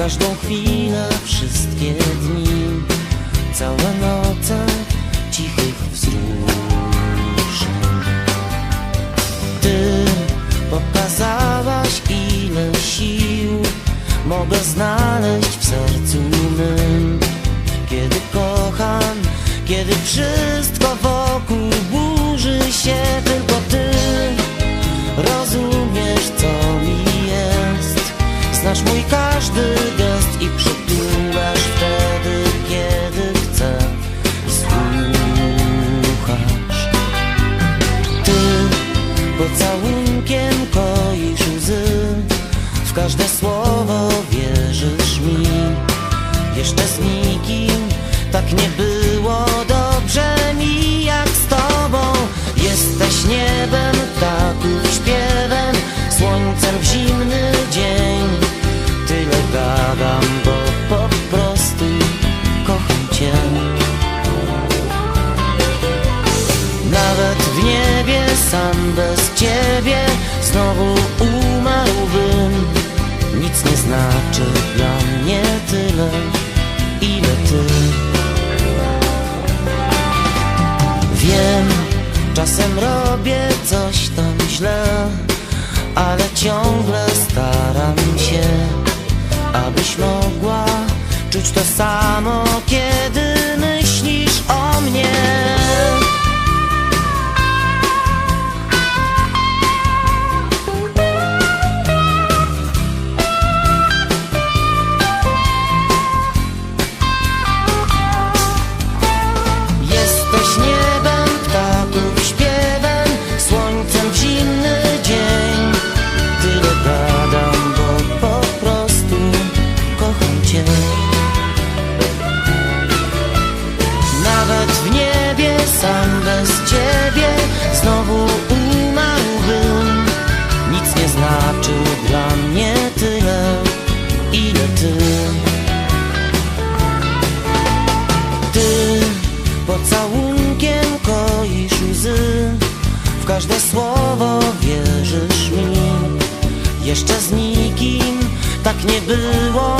każdą chwilę, wszystkie dni, całe noce cichych wzruszeń. Ty pokazałaś ile sił mogę znaleźć w sercu mym, kiedy kocham, kiedy wszystko znasz mój każdy gest i przytulasz wtedy, kiedy chcę. Słuchasz. Ty pocałunkiem koisz łzy. W każde słowo wierzysz mi. Jeszcze z nikim tak nie było dobrze mi jak z tobą. Jesteś niebem, ptaków śpiewem Słońcem w zimny sam bez ciebie Znowu umarłbym. Nic nie znaczy dla mnie tyle Ile ty. Wiem, czasem robię coś tam źle Ale ciągle staram się Abyś mogła czuć to samo Kiedy pocałunkiem koisz łzy. W każde słowo wierzysz mi. Jeszcze z nikim tak nie było